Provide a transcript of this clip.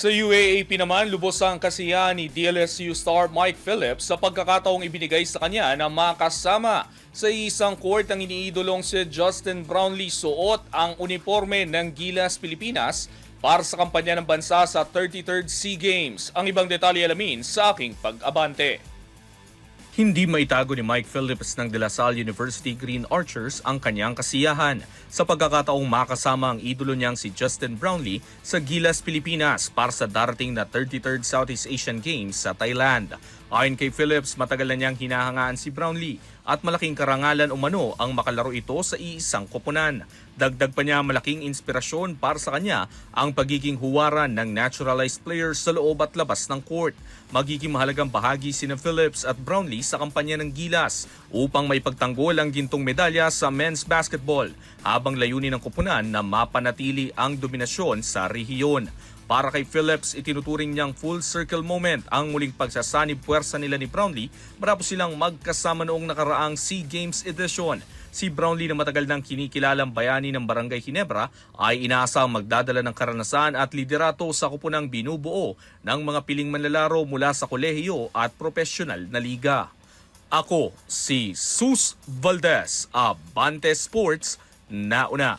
Sa UAAP naman, lubos ang kasiyahan ni DLSU star Mike Phillips sa pagkakataong ibinigay sa kanya na makasama sa isang court ang iniidolong si Justin Brownlee suot ang uniforme ng Gilas Pilipinas para sa kampanya ng bansa sa 33rd SEA Games. Ang ibang detalye alamin sa aking pag-abante. Hindi maitago ni Mike Phillips ng De La Salle University Green Archers ang kanyang kasiyahan sa pagkakataong makasama ang idolo niyang si Justin Brownlee sa Gilas, Pilipinas para sa darating na 33rd Southeast Asian Games sa Thailand. Ayon kay Phillips, matagal na niyang hinahangaan si Brownlee at malaking karangalan umano ang makalaro ito sa iisang koponan. Dagdag pa niya malaking inspirasyon para sa kanya ang pagiging huwaran ng naturalized players sa loob at labas ng court. Magiging mahalagang bahagi sina Phillips at Brownlee sa kampanya ng Gilas upang may pagtanggol ang gintong medalya sa men's basketball habang layunin ng koponan na mapanatili ang dominasyon sa rehiyon. Para kay Phillips, itinuturing niyang full circle moment ang muling pagsasanib puwersa nila ni Brownlee matapos silang magkasama noong nakaraang SEA Games edition. Si Brownlee na matagal nang kinikilalang bayani ng Barangay Ginebra ay inaasang magdadala ng karanasan at liderato sa kupunang binubuo ng mga piling manlalaro mula sa kolehiyo at profesional na liga. Ako si Sus Valdez, Abante Sports, nauna.